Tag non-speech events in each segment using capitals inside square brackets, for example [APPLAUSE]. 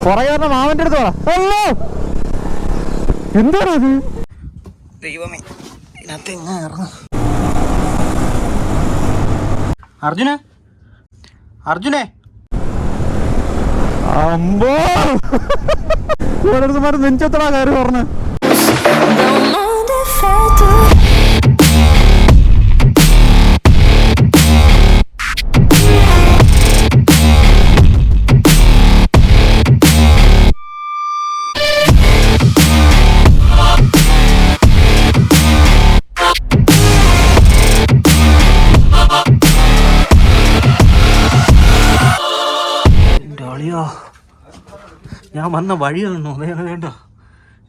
പുറകെ മാവന്റെ അടുത്ത് പറ. എന്താണ് അത് ദൈവമേ ഇതിനകത്ത് എങ്ങനെ ഇറങ്ങും അർജുന? അർജുനെ? അമ്പോ! ഓരോരുത്തന്മാർ നെഞ്ചത്തടാ കാര്യം പറഞ്ഞു ഞാൻ വന്ന വഴി കാണണോ അതാണ് വേണ്ട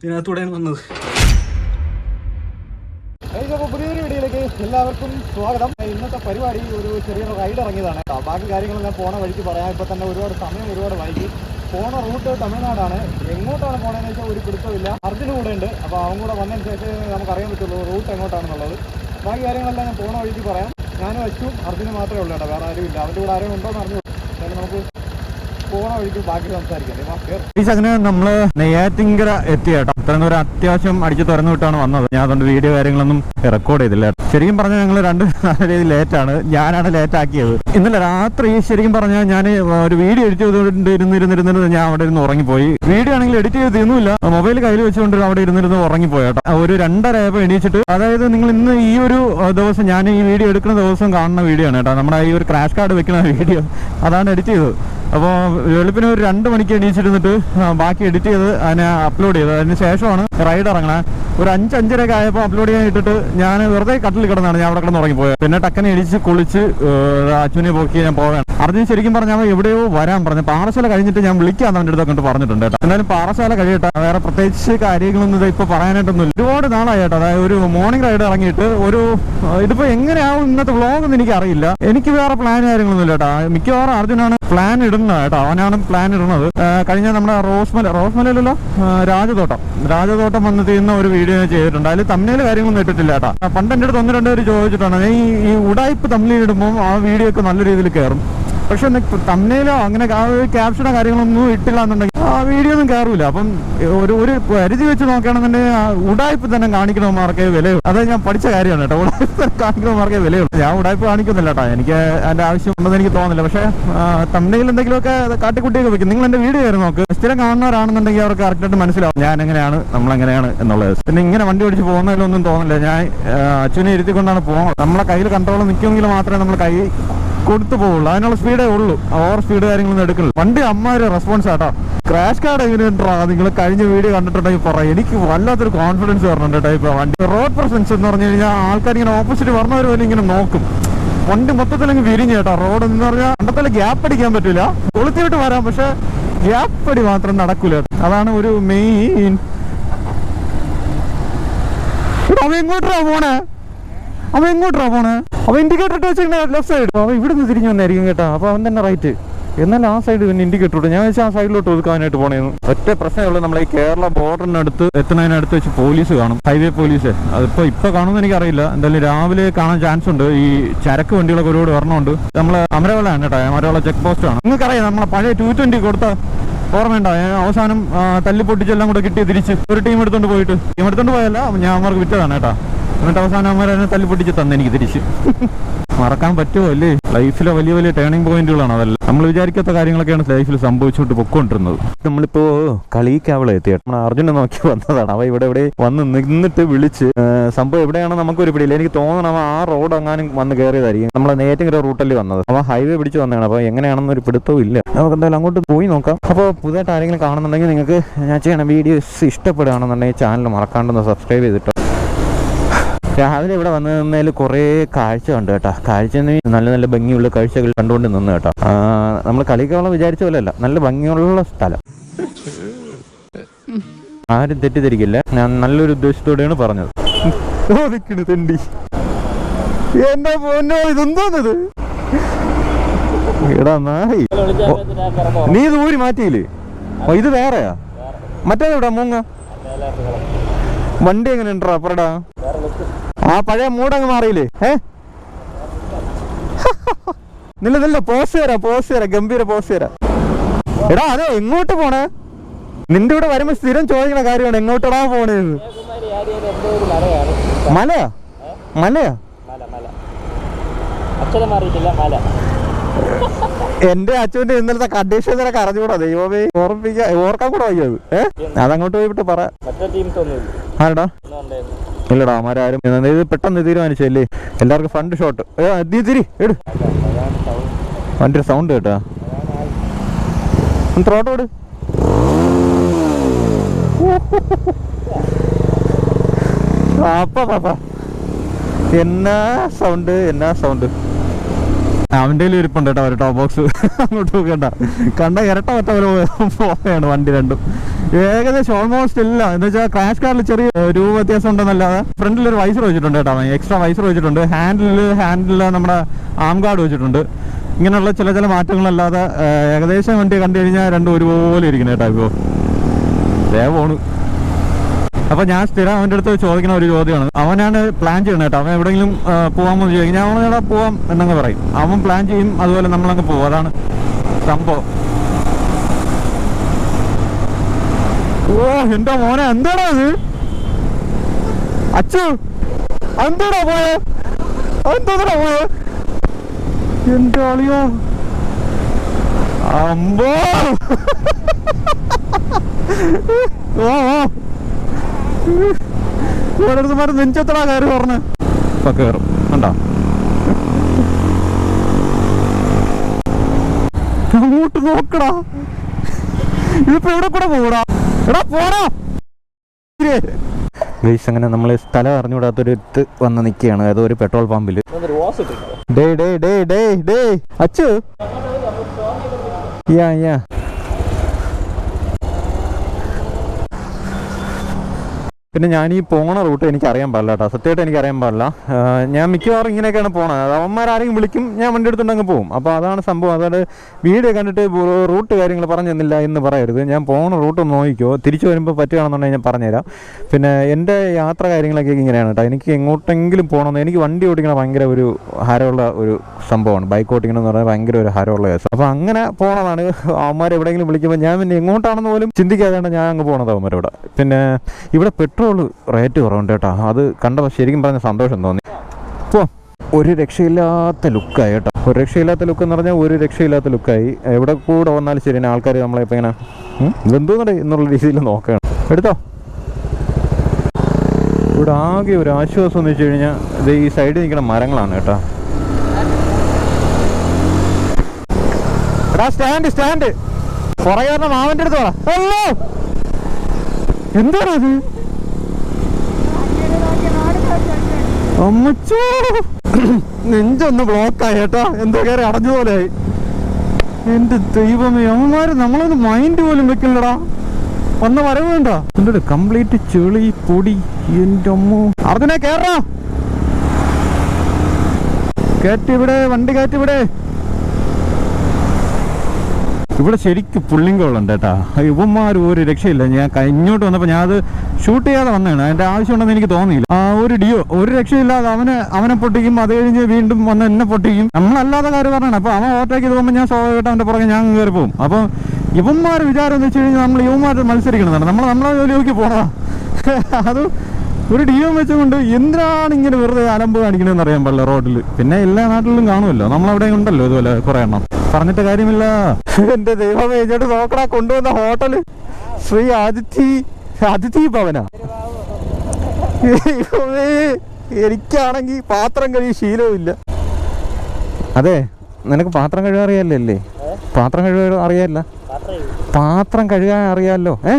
ഇതിനകത്തൂടെയാണ് വന്നത്. പുതിയൊരു വീഡിയോയിലേക്ക് എല്ലാവർക്കും സ്വാഗതം. ഇന്നത്തെ പരിപാടി ഒരു ചെറിയൊരു റൈഡ് ഇറങ്ങിയതാണ്. കേട്ടോ ബാക്കി കാര്യങ്ങളെല്ലാം പോണ വഴിക്ക് പറയാം. ഇപ്പൊ തന്നെ ഒരുപാട് സമയം ഒരുപാട് വൈകി. പോണ റൂട്ട് തമിഴ്നാടാണ്. എങ്ങോട്ടാണ് പോണതെന്ന് വെച്ചാൽ ഒരു പിടുത്തമില്ല. അർജുന കൂടെ ഉണ്ട്. അപ്പോൾ അവൻ കൂടെ വന്നതിന് ശേഷം നമുക്ക് അറിയാൻ പറ്റുള്ളൂ റൂട്ട് എങ്ങോട്ടാണെന്നുള്ളത്. ബാക്കി കാര്യങ്ങളെല്ലാം ഞാൻ പോണ വഴിക്ക് പറയാം. ഞാനും അച്ഛനും അർജുനും മാത്രമേ ഉള്ളൂ കേട്ടോ. വേറെ ആരും ഇല്ല. അവന്റെ കൂടെ ആരും ഉണ്ടോ എന്ന് അറിഞ്ഞു പോണ ബാക്കി അങ്ങനെ നമ്മൾ നെയ്യാറ്റിങ്കര എത്തി കേട്ടോ അത്ര ഒരു അത്യാവശ്യം അടിച്ചു തുറന്നു വിട്ടാണ് വന്നത്. ഞാൻ അതുകൊണ്ട് വീഡിയോ കാര്യങ്ങളൊന്നും റെക്കോർഡ് ചെയ്തില്ല. ശരിക്കും പറഞ്ഞാൽ ഞങ്ങൾ രണ്ട് [LAUGHS] നല്ല രീതിയിൽ ലേറ്റ് ആണ്. ഞാനാണ് ലേറ്റ് ആക്കിയത്. ഇന്നലെ രാത്രി ശരിക്കും പറഞ്ഞാൽ ഞാൻ ഒരു വീഡിയോ എഡിറ്റ് ചെയ്തുകൊണ്ടിരുന്നിരുന്നിരുന്നിരുന്ന് ഞാൻ അവിടെ ഇരുന്ന് ഉറങ്ങിപ്പോയി. വീഡിയോ ആണെങ്കിൽ എഡിറ്റ് ചെയ്ത് തീർന്നില്ല. മൊബൈൽ കയ്യിൽ വെച്ചുകൊണ്ട് അവിടെ ഇരുന്നിരുന്ന് ഉറങ്ങിപ്പോയി കേട്ടോ. ഒരു രണ്ടര ആയപ്പോൾ എണീച്ചിട്ട് അതായത് നിങ്ങൾ ഇന്ന് ഈ ഒരു ദിവസം ഞാൻ ഈ വീഡിയോ എടുക്കുന്ന ദിവസം കാണുന്ന വീഡിയോ ആണ് കേട്ടോ. നമ്മുടെ ഈ ഒരു ക്രാഷ് കാർഡ് വെക്കുന്ന [LAUGHS] വീഡിയോ അതാണ് എഡിറ്റ് ചെയ്തത്. അപ്പോൾ വെളുപ്പിന് ഒരു രണ്ട് മണിക്ക് എണീച്ചിരുന്നിട്ട് ബാക്കി എഡിറ്റ് ചെയ്ത് അതിനെ അപ്ലോഡ് ചെയ്തത് അതിന് ശേഷമാണ് റൈഡ് ഇറങ്ങണേ. ഒരു അഞ്ച് അഞ്ചരയൊക്കെ ആയപ്പോൾ അപ്ലോഡ് ചെയ്യാൻ ഇട്ടിട്ട് ഞാൻ വെറുതെ കട്ടിൽ കിടന്നാണ് ഞാൻ അവിടെ കിടന്ന് ഉറങ്ങിപ്പോയത്. പിന്നെ ടക്കനെ ഇടിച്ച് കുളിച്ച് അച്ഛനെ പോക്കി ഞാൻ പോകാൻ അർജുൻ ശരിക്കും പറഞ്ഞാൽ എവിടെയോ വരാൻ പറഞ്ഞു. പാറശാല കഴിഞ്ഞിട്ട് ഞാൻ വിളിക്കാന്ന് അവന്റെ അടുത്ത് കണ്ടിട്ട് പറഞ്ഞിട്ടുണ്ട് കേട്ടോ. എന്നാലും പാറശാല കഴിയട്ടെ. വേറെ പ്രത്യേകിച്ച് കാര്യങ്ങളൊന്നും ഇത് ഇപ്പൊ പറയാനായിട്ടൊന്നും ഒരുപാട് നാളായി കേട്ടോ. അതായത് ഒരു മോർണിംഗ് റൈഡ് ഇറങ്ങിയിട്ട് ഒരു ഇതിപ്പോൾ ഇതിപ്പോ എങ്ങനെയാവും ഇന്നത്തെ വ്ളോഗ് എന്ന് എനിക്ക് അറിയില്ല എനിക്ക് വേറെ പ്ലാൻ കാര്യങ്ങളൊന്നും ഇല്ല കേട്ടോ. മിക്കവാറും അർജുനാണ് പ്ലാൻ ഇടുന്നത് കേട്ടോ. അവനാണ് പ്ലാൻ ഇടുന്നത്. കഴിഞ്ഞ നമ്മുടെ റോസ്മല റോസ്മലല്ലോ രാജതോട്ടം. രാജതോട്ടം വന്ന് തീരുന്ന ഒരു വീഡിയോ ചെയ്തിട്ടുണ്ട്. അതിൽ തമ്മിൽ കാര്യങ്ങളൊന്നും ഇട്ടിട്ടില്ല കേട്ടോ. പണ്ട് എന്റെ അടുത്ത് ഒന്ന് രണ്ട് പേര് ചോദിച്ചിട്ടാണ് ഈ ഉടായ്പ് തമ്മിൽ ഇടുമ്പോൾ ആ വീഡിയോ ഒക്കെ നല്ല രീതിയിൽ കയറും പക്ഷെ തമ്മിലോ അങ്ങനെ ക്യാപ്ഷനോ കാര്യങ്ങളൊന്നും ഇട്ടില്ല എന്നുണ്ടെങ്കിൽ ആ വീഡിയോ ഒന്നും കയറൂല അപ്പം ഒരു ഒരു പരിധി വെച്ച് നോക്കുകയാണെന്നുണ്ടെങ്കിൽ ഉടായ്പ തന്നെ കാണിക്കണമാർക്കേ വിലയുള്ളൂ അതായത് ഞാൻ പഠിച്ച കാര്യമാണ് കേട്ടോ. ഉടായ്പ തന്നെ കാണിക്കണമാർക്കേ വിലയുള്ളൂ ഞാൻ ഉടായ്പ കാണിക്കുന്നില്ല കേട്ടോ. എനിക്ക് അതിന്റെ ആവശ്യം ഉണ്ടെന്ന് എനിക്ക് തോന്നുന്നില്ല. പക്ഷേ തമ്മിൽ എന്തെങ്കിലുമൊക്കെ കാട്ടിക്കുട്ടിയൊക്കെ വെക്കും. നിങ്ങൾ എന്റെ വീഡിയോ കയറി നോക്ക്. സ്ഥിരം കാണുന്നവരാണെന്നുണ്ടെങ്കിൽ അവർക്ക് കറക്റ്റായിട്ട് മനസ്സിലാവും. ഞാൻ എങ്ങനെയാണ് നമ്മൾ എങ്ങനെയാണ് എന്നുള്ളത്. പിന്നെ ഇങ്ങനെ വണ്ടി ഓടിച്ച് പോകുന്നതിലൊന്നും തോന്നില്ല ഞാൻ അച്ഛനെ ഇരുത്തിക്കൊണ്ടാണ് പോകുന്നത്. നമ്മളെ കയ്യിൽ കൺട്രോൾ നിൽക്കുമെങ്കിൽ മാത്രമേ നമ്മൾ കൈ കൊടുത്തു പോവുള്ളൂ. അതിനുള്ള സ്പീഡേ ഉള്ളൂ. ഓവർ സ്പീഡ് കാര്യങ്ങളൊന്നും എടുക്കില്ല വണ്ടി അമ്മമാര് റെസ്പോൺസ് ആട്ടോ ക്രാഷ് കാർഡ് എങ്ങനെയുണ്ടോ നിങ്ങൾ കഴിഞ്ഞ വീഡിയോ കണ്ടിട്ടുണ്ടെങ്കിൽ പറയാം എനിക്ക് വല്ലാത്തൊരു കോൺഫിഡൻസ് വരണുണ്ട് കേട്ടോ ഇപ്പൊ വണ്ടി. റോഡ് പ്രസൻസ് എന്ന് പറഞ്ഞു കഴിഞ്ഞാൽ ആൾക്കാർ ഇങ്ങനെ ഓപ്പോസിറ്റ് വരണവർ പോലും ഇങ്ങനെ നോക്കും. വണ്ടി മൊത്തത്തിൽ അങ്ങ് വിരിഞ്ഞു കേട്ടോ റോഡ് എന്ന് പറഞ്ഞാൽ കണ്ടത്തിൽ ഗ്യാപ്പ് അടിക്കാൻ പറ്റില്ല കൊളുത്തിയിട്ട് വരാം. പക്ഷെ ഗ്യാപ്പ് അടി മാത്രം നടക്കൂല അതാണ് ഒരു മെയിൻ ഇങ്ങോട്ടാ പോണേ? അവൻ എങ്ങോട്ടാ പോണേ? അവൻ ഇൻഡിക്കേറ്റർ ഇട്ട് വെച്ചിങ്ങനെ ലെഫ്റ്റ് സൈഡ് അവൻ ഇവിടുന്ന് തിരിഞ്ഞു വന്നായിരിക്കും കേട്ടോ. അപ്പൊ അവൻ തന്നെ റൈറ്റ് എന്നാൽ ആ സൈഡ് പിന്നെ ഇൻഡിക്കേറ്റർ ഇട്ടു. ഞാൻ വെച്ചാൽ ആ സൈഡിലോട്ട് ഒതുക്കാനായിട്ട് പോണേന്ന്. ഒറ്റ പ്രശ്നമുള്ളൂ നമ്മളെ ഈ കേരള ബോർഡറിനടുത്ത് എത്തുന്നതിനടുത്ത് വെച്ച് പോലീസ് കാണും. ഹൈവേ പോലീസ് അതിപ്പോ ഇപ്പൊ കാണുമെന്ന് എനിക്കറിയില്ല. എന്തായാലും രാവിലെ കാണാൻ ചാൻസ് ഉണ്ട്. ഈ ചരക്ക് വണ്ടികളൊക്കെ ഒരുപാട് വരണമുണ്ട് നമ്മൾ അമരവളാണ് കേട്ടോ. അമരവള ചെക്ക് പോസ്റ്റ് ആണ്. നിങ്ങൾക്കറിയാം നമ്മളെ പഴയ ടു ട്വന്റി കൊടുത്ത ഓർമ്മയുണ്ടോ? അവസാനം തല്ലി പൊട്ടിച്ചെല്ലാം കൂടെ കിട്ടി തിരിച്ച്. ഒരു ടീം എടുത്തോണ്ട് പോയിട്ട്. ടീം എടുത്തോണ്ട് പോയല്ല ഞാൻ അവർക്ക് വിറ്റതാണ് കേട്ടോ. എന്നിട്ട് അവസാനം അവന്മാർ എന്നെ തല്ലി തന്നെനിക്ക് തിരിച്ച് മറക്കാൻ പറ്റുമോ അല്ലേ? ലൈഫിലെ വലിയ വലിയ ടേണിംഗ് പോയിന്റുകളാണ് അതെല്ലാം. നമ്മൾ വിചാരിക്കാത്ത കാര്യങ്ങളൊക്കെയാണ് ലൈഫിൽ സംഭവിച്ചുകൊണ്ട് പൊക്കോണ്ടിരുന്നത്. നമ്മളിപ്പോ കളിക്കാവളെ എത്തി നമ്മൾ അർജുനെ നോക്കി വന്നതാണ്. അവ ഇവിടെ ഇവിടെ വന്ന് നിന്നിട്ട് വിളിച്ച് സംഭവം എവിടെയാണ് നമുക്ക് ഒരു പിടിയില്ല. എനിക്ക് തോന്നണം അവ ആ റോഡ് അങ്ങാനും വന്ന് കയറിയതായിരിക്കും നമ്മളെ നേറ്റിങ്ങനെ റൂട്ടല്ലേ വന്നത്. അവ ഹൈവേ പിടിച്ച് വന്നതാണ്. അപ്പൊ എങ്ങനെയാണെന്ന് ഒരു പിടുത്തവും ഇല്ല. നമുക്ക് എന്തായാലും അങ്ങോട്ട് പോയി നോക്കാം. അപ്പോൾ പുതിയതായിട്ട് ആരെങ്കിലും കാണുന്നുണ്ടെങ്കിൽ നിങ്ങൾക്ക് ഞാൻ ചെയ്യണം വീഡിയോസ് ഇഷ്ടപ്പെടുകയാണെന്നുണ്ടെങ്കിൽ ചാനൽ മറക്കാണ്ടൊന്ന് സബ്സ്ക്രൈബ് ചെയ്തിട്ടോ. രാവിലെ ഇവിടെ വന്നു നിന്നതിൽ കുറേ കാഴ്ച ഉണ്ട് കേട്ടോ. കാഴ്ച നല്ല നല്ല ഭംഗിയുള്ള കാഴ്ചകൾ കണ്ടുകൊണ്ട് നിന്ന് കേട്ടോ. നമ്മൾ കളിക്കോളം വിചാരിച്ച പോലെ അല്ല നല്ല ഭംഗിയുള്ള സ്ഥലം. ആരും തെറ്റിദ്ധരിക്കില്ല. ഞാൻ നല്ലൊരു ഉദ്ദേശത്തോടെയാണ് പറഞ്ഞത്. തെണ്ടി. എന്റെ പൊന്നോ നീ ഇത് ഊരി മാറ്റിയില്ലേ? ഇത് വേറെയാ? മറ്റേതെവിടാ മൂങ്ങ? വണ്ടി എങ്ങനെ ഉണ്ടോ അപ്പറടാ? ആ പഴയ മൂടങ്ങ് മാറിയില്ലേ? ഏ? [LAUGHS] നില്ല നില്ല പോസ് തരാം പോസ് തരാം ഗംഭീര പോസ് തരാം എടാ അതെ എങ്ങോട്ട് പോണേ? നിന്റെ ഇവിടെ വരുമ്പോ സ്ഥിരം ചോദിക്കണ കാര്യമാണ് എങ്ങോട്ടാ പോണേന്ന് മലയാ? മലയാ? എന്റെ അച്ഛന്റെ ഇന്നലത്തെ കണ്ടീഷൻ നിനക്ക് അറിഞ്ഞുകൂടാ ദൈവമേ. ഓർമ്മിക്കാൻ ഓർക്കാൻ കൂടെ വയ്യത് ഏഹ് അതങ്ങോട്ട് പോയിട്ട് പറ. ആരടാ? ഇല്ലടാ ആരും ഇത് പെട്ടെന്ന് തീരുമാനിച്ചല്ലേ എല്ലാവർക്കും ഫ്രണ്ട് ഷോട്ട് തിരി എടു. വണ്ടി സൗണ്ട് കേട്ടാ. ത്രോട്ട് വിട് അപ്പ പാപ്പ എന്നാ സൗണ്ട് എന്നാ സൗണ്ട് അവന്റെ ഇരിപ്പുണ്ട് കേട്ടോ ഒരു ടോപ്പ് ബോക്സ് അങ്ങോട്ട് നോക്കണ്ട കണ്ട ഇരട്ട ഒറ്റ പോലെ പോവുകയാണ് വണ്ടി രണ്ടും. ഏകദേശം ഓൾമോസ്റ്റ് ഇല്ല. എന്ന് വെച്ചാൽ ക്രാഷ് കാറിൽ ചെറിയ രൂപ വ്യത്യാസം ഉണ്ടെന്നല്ലാതെ ഫ്രണ്ടിൽ ഒരു വൈസർ വെച്ചിട്ടുണ്ട് കേട്ടോ എക്സ്ട്രാ വൈസർ വെച്ചിട്ടുണ്ട്. ഹാൻഡിൽ ഹാൻഡിൽ നമ്മുടെ ആം ഗാർഡ് വെച്ചിട്ടുണ്ട്. ഇങ്ങനെയുള്ള ചില ചില മാറ്റങ്ങളല്ലാതെ ഏകദേശം വണ്ടി കണ്ടു കഴിഞ്ഞാൽ രണ്ടും ഒരുപോലെ ഇരിക്കുന്നത് കേട്ടോ ഇപ്പോൾ ദേ പോണു. അപ്പൊ ഞാൻ സ്ഥിരം അവന്റെ അടുത്ത് ചോദിക്കുന്ന ഒരു ചോദ്യമാണ്. അവനാണ് പ്ലാൻ ചെയ്യണം കേട്ടോ. അവൻ എവിടെയെങ്കിലും എന്ന് ചോദിക്കും. ഞാൻ അവനോട് പോവാം എന്നങ്ങ് പറയും. അവൻ പ്ലാൻ ചെയ്യും അതുപോലെ നമ്മളങ്ങ് പോകും അതാണ് സംഭവം. ഓ എന്റെ മോനെ? എന്താടാ അത് അച്ചു എന്താടാ പോയ? എന്താടാ പോയ? എന്റെ അളിയോ. അമ്പോ! [LAUGHS] ഓ ഓ ഓരോരുത്തന്മാർ നെഞ്ചെത്തടാ കയറി പറഞ്ഞ്. ഇപ്പൊ കയറും കണ്ടോ? അങ്ങോട്ട് നോക്കടാ. ഇതിപ്പോ എവിടെ കൂടെ പോടാ എടാ പോടാ. ഗൈസ് അങ്ങനെ നമ്മൾ സ്ഥലം അറിഞ്ഞുകൂടാത്തൊരു ഇത് വന്ന് നിൽക്കുകയാണ് അതായത് ഒരു പെട്രോൾ പമ്പിൽ ഡേ ഡേ ഡേ ഡേ ഡേ അച്ചു യാ യാ. പിന്നെ ഞാൻ ഈ പോണ റൂട്ട് എനിക്ക് അറിയാൻ പാടില്ല കേട്ടോ. സത്യമായിട്ട് എനിക്ക് അറിയാൻ പാടില്ല ഞാൻ മിക്കവാറും ഇങ്ങനെയൊക്കെയാണ് പോണത്. അവന്മാരാരെങ്കിലും വിളിക്കും ഞാൻ വണ്ടി എടുത്തുകൊണ്ട് അങ്ങ് പോകും അപ്പോൾ അതാണ് സംഭവം. അതായത് വീഡിയോ കണ്ടിട്ട് റൂട്ട് കാര്യങ്ങൾ പറഞ്ഞു തന്നില്ല എന്ന് പറയരുത്. ഞാൻ പോണ റൂട്ട് ഒന്ന് നോക്കിക്കോ. തിരിച്ചു വരുമ്പോൾ പറ്റുകയാണെന്നുണ്ടെങ്കിൽ ഞാൻ പറഞ്ഞുതരാം. പിന്നെ എന്റെ യാത്ര കാര്യങ്ങളൊക്കെ ഇങ്ങനെയാണ് കേട്ടോ. എനിക്ക് എങ്ങോട്ടെങ്കിലും പോകണമെന്ന് എനിക്ക് വണ്ടി ഓടിക്കണ ഭയങ്കര ഒരു ഹരമുള്ള ഒരു സംഭവമാണ്. ബൈക്ക് ഓടിക്കണം എന്ന് പറഞ്ഞാൽ ഭയങ്കര ഒരു ഹരമുള്ള കേസ്. അപ്പോൾ അങ്ങനെ പോണതാണ്. അവന്മാരെ എവിടെയെങ്കിലും വിളിക്കുമ്പോൾ ഞാൻ പിന്നെ എങ്ങോട്ടാണെന്ന് പോലും ചിന്തിക്കാതെയാണ് ഞാൻ അങ്ങ് പോണത് അവന്മാരോട്. പിന്നെ ഇവിടെ പെട്രോൾ റേറ്റ് കുറവുണ്ട് കേട്ടോ. അത് കണ്ടപ്പോൾ ശരിക്കും പറഞ്ഞ സന്തോഷം തോന്നി. പോ. ഒരു രക്ഷയില്ലാത്ത ലുക്കായി കേട്ടോ. ഒരു രക്ഷയില്ലാത്ത ലുക്ക് എന്ന് പറഞ്ഞാൽ ഒരു രക്ഷയില്ലാത്ത ലുക്കായി. എവിടെ കൂടെ വന്നാലും ശരി ആൾക്കാർ നമ്മളെ ഇപ്പം ഇങ്ങനെ ഉം, ഇതെന്തോന്നടേ എന്നുള്ള രീതിയിൽ നോക്കുകയാണ് എടുത്തോ. ഇവിടെ ആകെ ഒരു ആശ്വാസം എന്ന് വെച്ച് കഴിഞ്ഞാൽ ഇത് ഈ സൈഡിൽ നിൽക്കുന്ന മരങ്ങളാണ് കേട്ടോ. Stand stand. പുറകെ മാവന്റെ അടുത്ത് വാ ഹലോ എന്താണ് അത് അമ്മച്ചോ. നെഞ്ചൊന്ന് ബ്ലോക്കായി കേട്ടോ. എന്തോ കയറി അടഞ്ഞ പോലെയായി. എന്റെ ദൈവമേ അമ്മമാര് നമ്മളൊന്ന് മൈൻഡ് പോലും വെക്കില്ലടാ. വന്ന വരവ് വേണ്ട കംപ്ലീറ്റ് ചെളി പൊടി. എന്റെ അമ്മ. അർജുനെ കേറാ കയറ്റിവിടെ വണ്ടി കയറ്റിവിടെ ഇവിടെ ശരിക്കും പുള്ളിങ്കോളുണ്ട് കേട്ടാ. ഇവന്മാർ ഒരു രക്ഷയില്ല. ഞാൻ ഇങ്ങോട്ട് വന്നപ്പോൾ ഞാൻ അത് ഷൂട്ട് ചെയ്യാതെ വന്നതാണ്. അതിന്റെ ആവശ്യമുണ്ടെന്ന് എനിക്ക് തോന്നിയില്ല. ആ ഒരു ഡിയോ ഒരു രക്ഷയില്ലാതെ അവനെ അവനെ പൊട്ടിക്കും. അത് കഴിഞ്ഞ് വീണ്ടും വന്ന് എന്നെ പൊട്ടിക്കും. നമ്മളല്ലാതെ കാര്യം പറഞ്ഞാണ്. അപ്പൊ അവൻ ഓവർടേക്ക് ചെയ്ത് പോകുമ്പോൾ ഞാൻ സ്വാഭാവികമായിട്ട് അവന്റെ പുറകെ ഞാൻ കയറി പോകും അപ്പൊ ഇവന്മാർ വിചാരം എന്ന് വെച്ച് കഴിഞ്ഞാൽ നമ്മൾ ഇവന്മാരുടെ മത്സരിക്കണതാണ്. നമ്മൾ നമ്മളെ ജോലിയൊക്കെ പോകണം [LAUGHS] അത് ഒരു ഡിയോ വെച്ചുകൊണ്ട് എന്തിനാണ് ഇങ്ങനെ വെറുതെ അലമ്പ് കാണിക്കണമെന്ന് അറിയാൻ പാടില്ല റോഡിൽ പിന്നെ എല്ലാ നാട്ടിലും കാണുമല്ലോ. നമ്മളവിടെ ഉണ്ടല്ലോ ഇതുപോലെ കുറേ എണ്ണം. പറഞ്ഞിട്ട് കാര്യമില്ല. എന്റെ ദൈവമേ ഇങ്ങോട്ട് നോക്കടാ കൊണ്ടുവന്ന ഹോട്ടൽ. ശ്രീ ആദിത്യ അതിഥി ഭവന. എനിക്കാണെങ്കി എനിക്കാണെങ്കിൽ പാത്രം കഴി ശീലവുമില്ല. അതെ നിനക്ക് പാത്രം കഴുകാൻ അറിയാല്ലേ പാത്രം കഴുകാൻ അറിയാല്ല? പാത്രം കഴുകാൻ അറിയാലോ ഏ?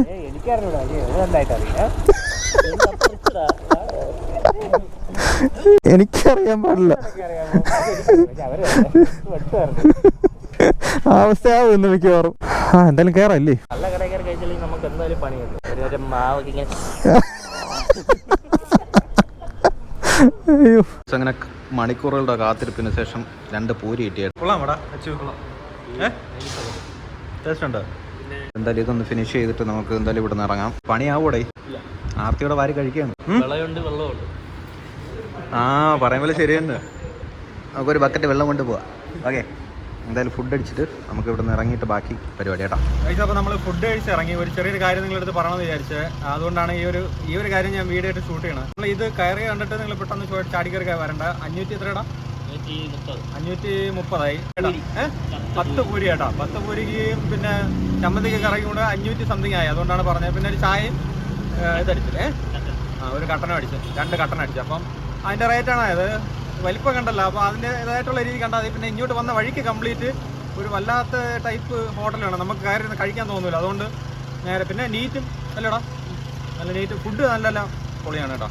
എനിക്കറിയാൻ പാടില്ല. അവസ്ഥയാവും ഇന്ന് മിക്കവാറും. ആ എന്തായാലും കേറല്ലേ നല്ല കടയിൽ കയറി കഴിച്ചില്ലെങ്കിൽ നമുക്ക് എന്തായാലും പണിയുണ്ട് ഒരു മാവൊക്കെ ഇങ്ങനെ അയ്യോ. അങ്ങനെ മണിക്കൂറുകളുടെ കാത്തിരിപ്പിന് ശേഷം രണ്ട് പൂരി കിട്ടിയ കൊള്ളാമടാ അച്ചു കൊള്ളാം. ഏ? ടേസ്റ്റ് എന്തായാലും ഇതൊന്ന് ഫിനിഷ് ചെയ്തിട്ട് നമുക്ക് എന്തായാലും ഇവിടെ നിന്ന് ഇറങ്ങാം. പണിയാവൂടെ? ആർത്തിയുടെ വാരി കഴിക്കുകയാണ്? വെള്ളമുണ്ട് ആ പറയുമ്പോൾ ശരിയുണ്ട് നമുക്കൊരു ബക്കറ്റ് വെള്ളം കൊണ്ട് പോവാം ഓക്കെ എന്തായാലും ഫുഡ് അടിച്ചിട്ട് നമുക്ക് ഇവിടെ നിന്ന് ഇറങ്ങിയിട്ട് ബാക്കി പരിപാടി കേട്ടോ. അപ്പോൾ നമ്മൾ ഫുഡ് കഴിച്ച് ഇറങ്ങി. ഒരു ചെറിയൊരു കാര്യം നിങ്ങളെടുത്ത് പറയണമെന്ന് വിചാരിച്ചത് അതുകൊണ്ടാണ് ഈ ഒരു ഈ ഒരു കാര്യം ഞാൻ വീഡിയോ ആയിട്ട് ഷൂട്ട് ചെയ്യണം നമ്മൾ ഇത് കയറി കണ്ടിട്ട് നിങ്ങൾ പെട്ടെന്ന് ചോ- ചാടി കയറി വരണ്ട. അഞ്ഞൂറ്റി എത്ര ഇടാം അഞ്ഞൂറ്റി മുപ്പതായി? പത്ത് പൂരി കേട്ടോ. പത്ത് പൂരിക്ക് പിന്നെ ചമ്മന്തിക്ക് കറങ്ങി കൂടെ അഞ്ഞൂറ്റി സംതിങ് ആയി. അതുകൊണ്ടാണ് പറഞ്ഞത്. പിന്നെ ഒരു ചായയും ഇതടിച്ചില്ലേ? ആ ഒരു കട്ടനം അടിച്ചു. രണ്ട് കട്ടനം അടിച്ചു. അപ്പം അതിന്റെ റേറ്റാണ് ആയത് വലിപ്പം കണ്ടല്ലോ. അപ്പോൾ അതിന്റെ ഇതായിട്ടുള്ള രീതി കണ്ടാൽ മതി. പിന്നെ ഇങ്ങോട്ട് വന്ന വഴിക്ക് കംപ്ലീറ്റ് ഒരു വല്ലാത്ത ടൈപ്പ് ഹോട്ടലാണ് നമുക്ക് കയറി കഴിക്കാൻ തോന്നില്ല അതുകൊണ്ട് നേരെ പിന്നെ നീറ്റും അല്ലടാ. നല്ല നീറ്റ് ഫുഡ് നല്ല പൊളിയാണ് കേട്ടോ.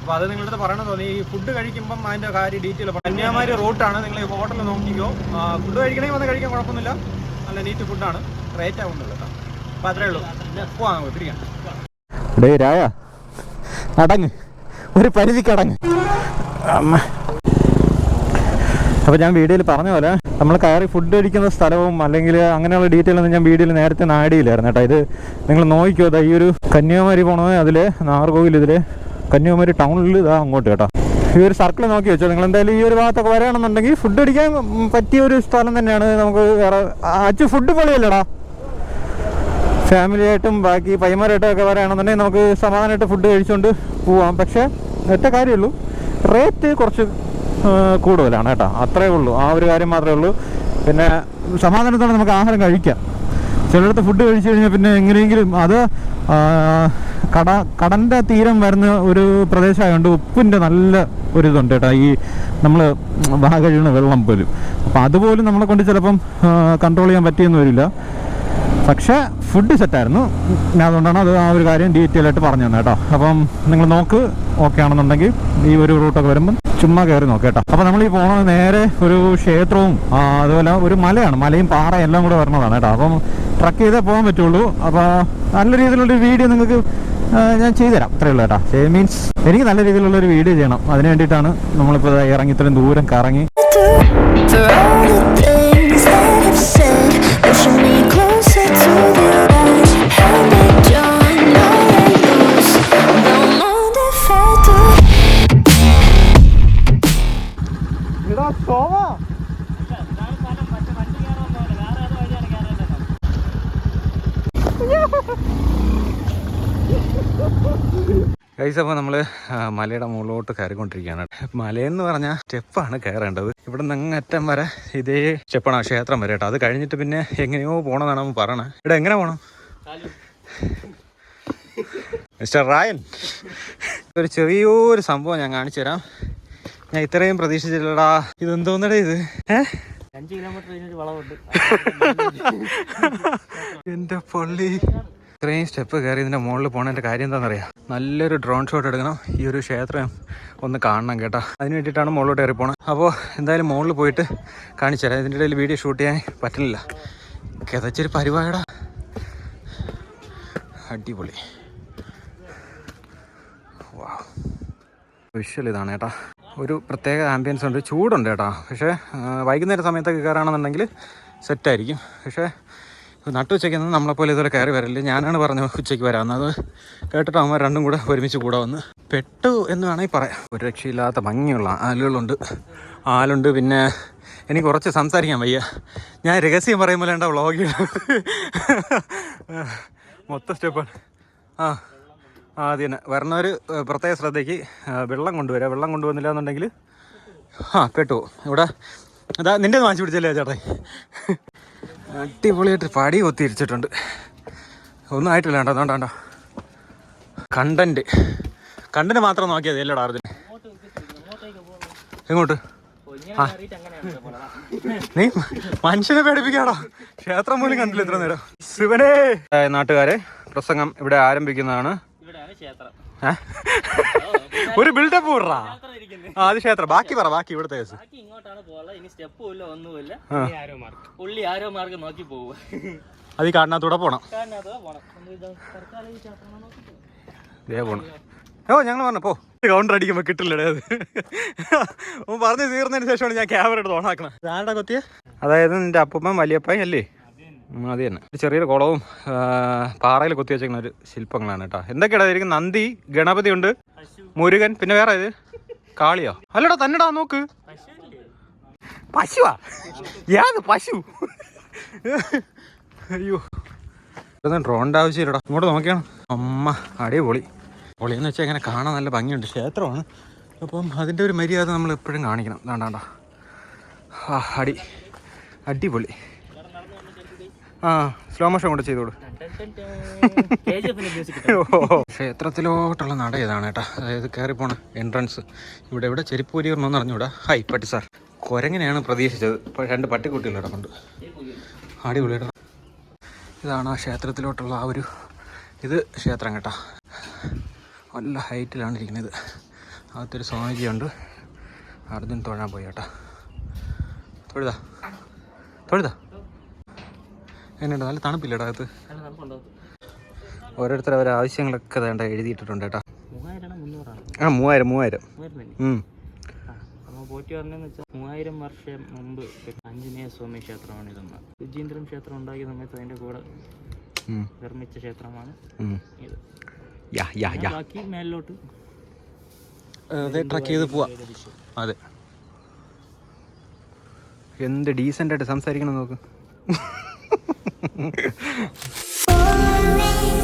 അപ്പോൾ അത് നിങ്ങളുടെ പറയണമെന്ന് തോന്നി. ഈ ഫുഡ് കഴിക്കുമ്പം അതിന്റെ കാര്യം ഡീറ്റെയിൽ കന്യാകുമാരി റൂട്ടാണ്. നിങ്ങൾ ഈ ഹോട്ടൽ നോക്കിക്കോ. ഫുഡ് കഴിക്കണമെങ്കിൽ വന്ന് കഴിക്കാൻ കുഴപ്പമൊന്നുമില്ല. നല്ല നീറ്റ് ഫുഡാണ് റേറ്റ് ആവുന്നുള്ളൂ കേട്ടോ. അപ്പോൾ അത്രേ ഉള്ളൂ. പോവാം നമുക്ക്. പിടിക്കാം. ഡേ രായ. അടങ്ങ്. ഒരു പരിധിക്കടങ്ങ് അമ്മ. അപ്പോൾ ഞാൻ വീഡിയോയിൽ പറഞ്ഞ പോലെ നമ്മൾ കയറി ഫുഡ് കഴിക്കുന്ന സ്ഥലവും അല്ലെങ്കിൽ അങ്ങനെയുള്ള ഡീറ്റെയിൽ ഒന്നും ഞാൻ വീഡിയോയിൽ നേരത്തെ നാടിയില്ലായിരുന്നു കേട്ടോ. ഇത് നിങ്ങൾ നോക്കിക്കോ ഈ ഒരു കന്യാകുമാരി പോണത് അതിൽ നാഗർകോവിൽ ഇതിൽ കന്യാകുമാരി ടൗണിൽ ഇതാ അങ്ങോട്ട് കേട്ടോ. ഈ ഒരു സർക്കിൾ നോക്കി വെച്ചോ നിങ്ങൾ എന്തായാലും ഈ ഒരു ഭാഗത്തൊക്കെ വരാണെന്നുണ്ടെങ്കിൽ ഫുഡ് അടിക്കാൻ പറ്റിയ ഒരു സ്ഥലം തന്നെയാണ് നമുക്ക് വേറെ അച്ഛൻ ഫുഡ് പൊളിയല്ലടാ. ഫാമിലി ആയിട്ടും ബാക്കി പയ്യന്മാരായിട്ടും ഒക്കെ വരാണെന്നുണ്ടെങ്കിൽ നമുക്ക് സമാധാനമായിട്ട് ഫുഡ് കഴിച്ചുകൊണ്ട് പോവാം. പക്ഷേ ഒറ്റ കാര്യമുള്ളൂ റേറ്റ് കുറച്ച് കൂടുതലാണ് കേട്ടോ. അത്രേ ഉള്ളൂ. ആ ഒരു കാര്യം മാത്രമേ ഉള്ളൂ. പിന്നെ സമാധാനത്തോടെ നമുക്ക് ആഹാരം കഴിക്കാം. ചിലയിടത്ത് ഫുഡ് കഴിച്ചു കഴിഞ്ഞാൽ പിന്നെ എങ്ങനെയെങ്കിലും അത് കട കടന്റെ തീരം വരുന്ന ഒരു പ്രദേശമായതുകൊണ്ട് ഉപ്പിന്റെ നല്ല ഒരു ഇതുണ്ട് കേട്ടോ. ഈ നമ്മൾ വാ കഴിയുന്ന വെള്ളം പോലും. അപ്പം അതുപോലും നമ്മളെ കൊണ്ട് ചിലപ്പം കൺട്രോൾ ചെയ്യാൻ പറ്റിയെന്ന് വരില്ല. പക്ഷേ ഫുഡ് സെറ്റായിരുന്നു ഞാൻ അതുകൊണ്ടാണ് അത് ആ ഒരു കാര്യം ഡീറ്റെയിൽ ആയിട്ട് പറഞ്ഞു തന്നെ കേട്ടോ. അപ്പം നിങ്ങൾ നോക്ക് ഓക്കെ ആണെന്നുണ്ടെങ്കിൽ ഈ ഒരു റൂട്ടൊക്കെ വരുമ്പം ചുമ്മാ കയറി നോക്കാം കേട്ടോ അപ്പം നമ്മൾ ഈ പോണത് നേരെ ഒരു ക്ഷേത്രവും അതുപോലെ ഒരു മലയാണ്. മലയും പാറയും എല്ലാം കൂടെ വരണതാണ് കേട്ടോ. അപ്പം ട്രക്ക് ചെയ്തേ പോകാൻ പറ്റുള്ളൂ. അപ്പോൾ നല്ല രീതിയിലുള്ളൊരു വീഡിയോ നിങ്ങൾക്ക് ഞാൻ ചെയ്തുതരാം. അത്രേ ഉള്ളൂ കേട്ടോ. മീൻസ് എനിക്ക് നല്ല രീതിയിലുള്ള ഒരു വീഡിയോ ചെയ്യണം. അതിന് വേണ്ടിയിട്ടാണ് നമ്മളിപ്പോൾ ഇറങ്ങി ഇത്രയും ദൂരം കറങ്ങി ഗൈസ് അപ്പോൾ നമ്മൾ മലയുടെ മുകളിലോട്ട് കയറിക്കൊണ്ടിരിക്കുകയാണ്. മലയെന്ന് പറഞ്ഞാൽ സ്റ്റെപ്പാണ് കയറേണ്ടത്. ഇവിടെ നിന്ന് അങ്ങറ്റം വരെ ഇതേ സ്റ്റെപ്പാണ് ക്ഷേത്രം വരെ കേട്ടോ. അത് കഴിഞ്ഞിട്ട് പിന്നെ എങ്ങനെയോ പോകണമെന്നാണ് അവൻ പറയണേ. ഇവിടെ എങ്ങനെ പോകണം മിസ്റ്റർ റായൻ ഒരു ചെറിയൊരു സംഭവം ഞാൻ കാണിച്ചു തരാം. ഞാൻ ഇത്രയും പ്രതീക്ഷിച്ചില്ലടാ. ഇതെന്തോന്നടേ ഇത്? ഏഹ് അഞ്ച് കിലോമീറ്റർ വളവുണ്ട്. [LAUGHS] എന്റെ പള്ളി. ഇത്രയും സ്റ്റെപ്പ് കയറി ഇതിന്റെ മുകളിൽ പോണതിന്റെ കാര്യം എന്താണെന്നറിയാം? നല്ലൊരു ഡ്രോൺ ഷോട്ട് എടുക്കണം. ഈ ഒരു ക്ഷേത്രം ഒന്ന് കാണണം കേട്ടോ. അതിന് വേണ്ടിയിട്ടാണ് മുകളിലോട്ട് കയറി പോകണം അപ്പോൾ എന്തായാലും മുകളിൽ പോയിട്ട് കാണിച്ചു തരാം. ഇതിന്റെ ഇടയിൽ വീഡിയോ ഷൂട്ട് ചെയ്യാൻ പറ്റില്ല. കിതച്ചൊരു പരിപാടിടാ. അടിപൊളി. വിഷ്വൽ ഇതാണ് കേട്ടോ. ഒരു പ്രത്യേക ആംബിയൻസ് ഉണ്ട്. ചൂടുണ്ട് കേട്ടോ. പക്ഷേ വൈകുന്നേര സമയത്തൊക്കെ കയറുകയാണെന്നുണ്ടെങ്കിൽ സെറ്റായിരിക്കും പക്ഷേ നട്ടുച്ചയ്ക്കൊന്നും നമ്മളെപ്പോലെ ഇതുവരെ കയറി വരില്ല ഞാനാണ് പറഞ്ഞ ഉച്ചയ്ക്ക് വരാമെന്നത് കേട്ടിട്ട് അവന്മാർ രണ്ടും കൂടെ ഒരുമിച്ച് കൂടെ വന്ന് പെട്ടു എന്ന് വേണമെങ്കിൽ പറയാം. ഒരു രക്ഷയില്ലാത്ത ഭംഗിയുള്ള ആലുകളുണ്ട്. ആലുണ്ട് പിന്നെ എനിക്ക് കുറച്ച് സംസാരിക്കാൻ വയ്യ. ഞാൻ രഹസ്യം പറയുമ്പോൾ വേണ്ട വ്ളോഗ് മൊത്തം സ്റ്റെപ്പാണ് ആ ആ അത് തന്നെ. വരണവർ പ്രത്യേക ശ്രദ്ധയ്ക്ക് വെള്ളം കൊണ്ടുവരിക വെള്ളം കൊണ്ടുവന്നില്ല എന്നുണ്ടെങ്കിൽ ആ പെട്ടു. ഇവിടെ അതാ നിന്റെ വാങ്ങിച്ചു പിടിച്ചല്ലേ ചേട്ടാ? അടിപൊളിയായിട്ട് പടി കൊത്തിരിച്ചിട്ടുണ്ട് ഒന്നും ആയിട്ടില്ല കേട്ടോ അതുകൊണ്ട് കണ്ടോ. കണ്ടന്റ്. കണ്ടന്റ് മാത്രം നോക്കിയാൽ മതി അല്ലടാ അർജുൻ? എങ്ങോട്ട്? നീ മനുഷ്യനെ പേടിപ്പിക്കാടോ ക്ഷേത്രം പോലും കണ്ടില്ല ഇത്ര നേരം. ശിവനെ. നാട്ടുകാരെ പ്രസംഗം ഇവിടെ ആരംഭിക്കുന്നതാണ്. ക്ഷേത്രം? ഒരു ബിൽഡപ്പ് വിടറാ ആ അത് ക്ഷേത്രം. ബാക്കി പറ ബാക്കി ഇവിടുത്തെ കേസ്. ബാക്കി ഇങ്ങോട്ടാണ് പോകുന്നത് ഇനി സ്റ്റെപ്പും ഇല്ല ഒന്നുമില്ല. Arrow mark. ഉള്ളി ആരോ മാർക്ക് നോക്കി പോവുക അത് ഈ കാടിനകത്തൂടെ പോണം. ദേ പോണം. ഓ ഞങ്ങൾ പറഞ്ഞു പോ. കൗണ്ടർ അടിക്കുമ്പോൾ കിട്ടില്ലടേ അത്. പറഞ്ഞു തീർന്നതിന് ശേഷമാണ് ഞാൻ ക്യാമറ എടുത്ത് ഓണാക്കണം ആരുടെ കൊത്തിയ? അതായത് നിന്റെ അപ്പമ്മ വലിയപ്പായി അല്ലേ? അത് തന്നെ ചെറിയൊരു കുളവും പാറയിൽ കൊത്തി വെച്ചേക്കുന്ന ഒരു ശില്പങ്ങളാണ് കേട്ടോ. എന്തൊക്കെയാണ് ഇരിക്കും നന്ദി ഗണപതി ഉണ്ട് മുരുകൻ പിന്നെ വേറെ ഇത് കാളിയോ? അല്ലടാ തന്നെടാ നോക്ക്. പശുവാ? യാത് പശു? അയ്യോ. ഇതൊന്നും ഡ്രോണിന്റെ ആവശ്യമില്ലടാ. ഇങ്ങോട്ട് നോക്കിയാണ് അമ്മ അടിപൊളി. പൊളി എന്ന് വെച്ചാൽ ഇങ്ങനെ കാണാൻ നല്ല ഭംഗിയുണ്ട്. ക്ഷേത്രമാണ്. അപ്പം അതിന്റെ ഒരു മര്യാദ നമ്മൾ എപ്പോഴും കാണിക്കണം വേണ്ടാണ്ട ആ അടി. അടിപൊളി. ആ സ്ലോ മോഷൻ കൂടെ ചെയ്തോളൂ. ക്ഷേത്രത്തിലോട്ടുള്ള നട ഇതാണ് കേട്ടോ. അതായത് കയറി പോണ എൻട്രൻസ് ഇവിടെ ഇവിടെ ചെരിപ്പൂരി ഒന്നും അറിഞ്ഞൂടാ ഹൈ പട്ടി സാർ. കുരങ്ങനെയാണ് പ്രതീക്ഷിച്ചത്. രണ്ട് പട്ടിക്കുട്ടികൾ കിടപ്പുണ്ട്. അടിപൊളി കേട്ടോ ഇതാണ് ആ ക്ഷേത്രത്തിലോട്ടുള്ള ആ ഒരു ഇത് ക്ഷേത്രം കേട്ടോ. നല്ല ഹൈറ്റിലാണ് ഇരിക്കുന്നത്. അകത്തൊരു സ്വാമിജിയുണ്ട്. അർജുൻ തൊഴാൻ പോയി കേട്ടോ. തൊഴുതാ. തൊഴുതാ. എന്നുണ്ട്. നല്ല തണുപ്പില്ലേടാ അത്. ഓരോരുത്തർ അവരെ ആവശ്യങ്ങളൊക്കെ വേണ്ട എഴുതിയിട്ടിട്ടുണ്ട് കേട്ടോ. ആ മൂവായിരം മൂവായിരം. പോറ്റി പറഞ്ഞതെന്ന് വെച്ചാൽ മൂവായിരം വർഷം മുമ്പ് ആഞ്ജനേയ സ്വാമി ക്ഷേത്രമാണ് ഇതെന്ന് ശുചീന്ദ്രം ക്ഷേത്രം ഉണ്ടാക്കിയ സമയത്ത് അതിന്റെ കൂടെ. നിർമ്മിച്ച ക്ഷേത്രമാണ് ഇത്. ബാക്കി മേലിലോട്ട് ട്രക്ക് ചെയ്ത് പോവാ. അതെ. എന്ത് ഡീസന്റ് ആയിട്ട് സംസാരിക്കണം നോക്ക്. 嗯。[LAUGHS]